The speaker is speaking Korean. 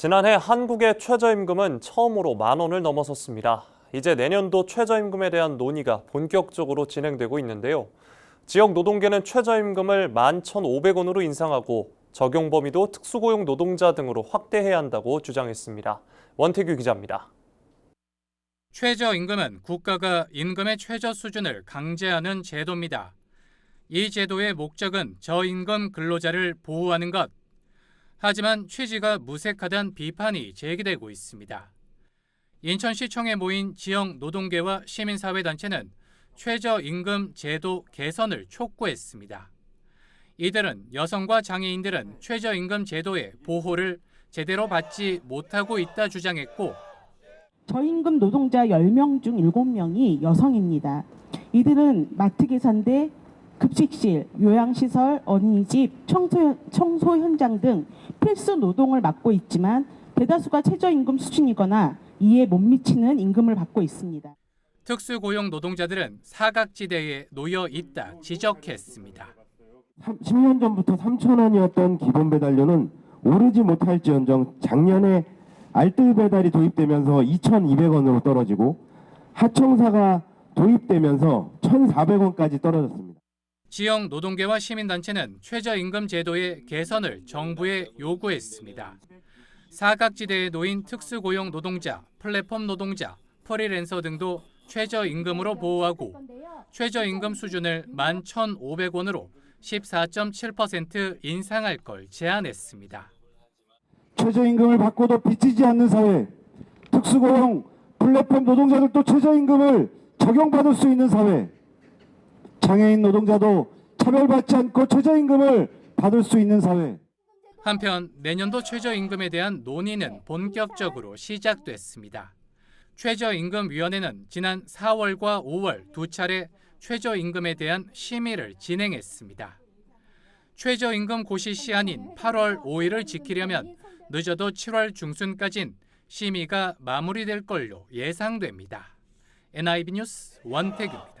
지난해 한국의 최저임금은 처음으로 만 원을 넘어섰습니다. 이제 내년도 최저임금에 대한 논의가 본격적으로 진행되고 있는데요. 지역 노동계는 최저임금을 11,500원으로 인상하고 적용 범위도 특수고용 노동자 등으로 확대해야 한다고 주장했습니다. 원태규 기자입니다. 최저임금은 국가가 임금의 최저 수준을 강제하는 제도입니다. 이 제도의 목적은 저임금 근로자를 보호하는 것. 하지만 취지가 무색하다는 비판이 제기되고 있습니다. 인천시청에 모인 지역 노동계와 시민사회단체는 최저임금 제도 개선을 촉구했습니다. 이들은 여성과 장애인들은 최저임금 제도의 보호를 제대로 받지 못하고 있다 주장했고 저임금 노동자 10명 중 7명이 여성입니다. 이들은 마트 계산대, 급식실, 요양시설, 어린이집, 청소, 청소 현장 등 필수 노동을 맡고 있지만 대다수가 최저임금 수준이거나 이에 못 미치는 임금을 받고 있습니다. 특수고용 노동자들은 사각지대에 놓여 있다 지적했습니다. 10년 전부터 3,000원이었던 기본 배달료는 오르지 못할지언정 작년에 알뜰 배달이 도입되면서 2,200원으로 떨어지고 하청사가 도입되면서 1,400원까지 떨어졌습니다. 지역 노동계와 시민단체는 최저임금 제도의 개선을 정부에 요구했습니다. 사각지대에 놓인 특수고용 노동자, 플랫폼 노동자, 프리랜서 등도 최저임금으로 보호하고 최저임금 수준을 11,500원으로 14.7% 인상할 걸 제안했습니다. 최저임금을 받고도 비치지 않는 사회, 특수고용 플랫폼 노동자들도 최저임금을 적용받을 수 있는 사회, 장애인 노동자도 차별받지 않고 최저임금을 받을 수 있는 사회. 한편 내년도 최저임금에 대한 논의는 본격적으로 시작됐습니다. 최저임금위원회는 지난 4월과 5월 두 차례 최저임금에 대한 심의를 진행했습니다. 최저임금 고시 시한인 8월 5일을 지키려면 늦어도 7월 중순까진 심의가 마무리될 걸로 예상됩니다. NIB 뉴스 원태규입니다.